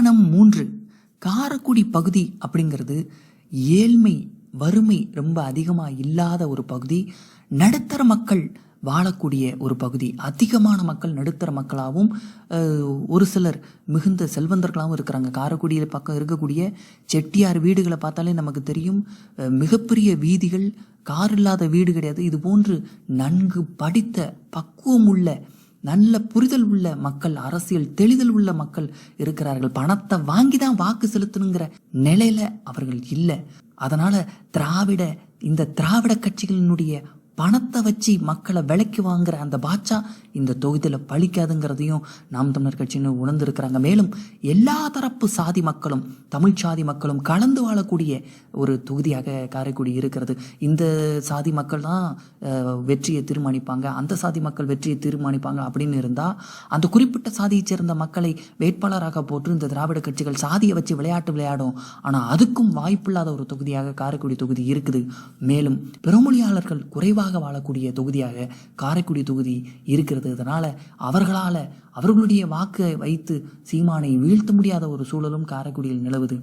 காரணம் மூன்று. காரக்குடி பகுதி அப்படிங்கிறது ஏழ்மை வறுமை ரொம்ப அதிகமாக இல்லாத ஒரு பகுதி. நடுத்தர மக்கள் வாழக்கூடிய ஒரு பகுதி. அதிகமான மக்கள் நடுத்தர மக்களாகவும் ஒரு சிலர் மிகுந்த செல்வந்தர்களாகவும் இருக்கிறாங்க. காரக்குடியில் பக்கம் இருக்கக்கூடிய செட்டியார் வீடுகளை பார்த்தாலே நமக்கு தெரியும் மிகப்பெரிய வீதிகள் கார் இல்லாத வீடு கிடையாது. இது போன்று நன்கு படித்த பக்குவம் உள்ள நல்ல புரிதல் உள்ள மக்கள் அரசியல் தெளிதல் உள்ள மக்கள் இருக்கிறார்கள். பணத்தை வாங்கி தான் வாக்கு செலுத்தணுங்கிற நிலையில அவர்கள் இல்லை. அதனால திராவிட இந்த திராவிட கட்சிகளினுடைய பணத்தை வச்சு மக்களை விலைக்கு வாங்குற அந்த பாட்சா இந்த தொகுதியில் பழிக்காதுங்கிறதையும் நாம் தமிழர் கட்சியினர் உணர்ந்திருக்கிறாங்க. மேலும் எல்லா தரப்பு சாதி மக்களும் தமிழ் சாதி மக்களும் கலந்து வாழக்கூடிய ஒரு தொகுதியாக காரைக்குடி இருக்கிறது. இந்த சாதி மக்கள் தான் வெற்றியை தீர்மானிப்பாங்க. அந்த சாதி மக்கள் வெற்றியை தீர்மானிப்பாங்க அப்படின்னு இருந்தால் அந்த குறிப்பிட்ட சாதியைச் சேர்ந்த மக்களை வேட்பாளராக போட்டு இந்த திராவிட கட்சிகள் சாதியை வச்சு விளையாட்டு விளையாடும். ஆனால் அதுக்கும் வாய்ப்பில்லாத ஒரு தொகுதியாக காரைக்குடி தொகுதி இருக்குது. மேலும் பெருமொழியாளர்கள் குறைவாக வாழக்கூடிய தொகுதியாக காரைக்குடி தொகுதி இருக்கிறது. அதனால் அவர்களால் அவர்களுடைய வாக்கை வைத்து சீமானை வீழ்த்த முடியாத ஒரு சூழலும் காரைக்குடியில் நிலவுது.